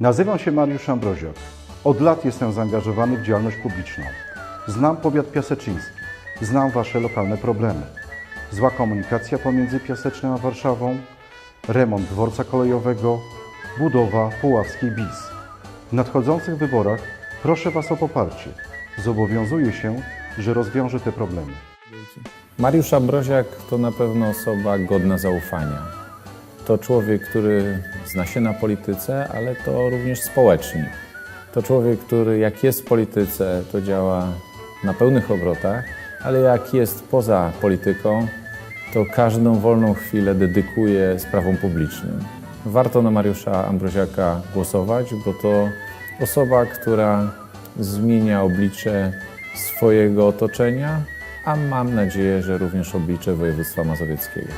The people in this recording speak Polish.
Nazywam się Mariusz Ambroziak. Od lat jestem zaangażowany w działalność publiczną. Znam powiat piaseczyński. Znam Wasze lokalne problemy. Zła komunikacja pomiędzy Piasecznem a Warszawą, remont dworca kolejowego, budowa Puławskiej BIS. W nadchodzących wyborach proszę Was o poparcie. Zobowiązuję się, że rozwiążę te problemy. Mariusz Ambroziak to na pewno osoba godna zaufania. To człowiek, który zna się na polityce, ale to również społecznik. To człowiek, który jak jest w polityce, to działa na pełnych obrotach, ale jak jest poza polityką, to każdą wolną chwilę dedykuje sprawom publicznym. Warto na Mariusza Ambroziaka głosować, bo to osoba, która zmienia oblicze swojego otoczenia, a mam nadzieję, że również oblicze województwa mazowieckiego.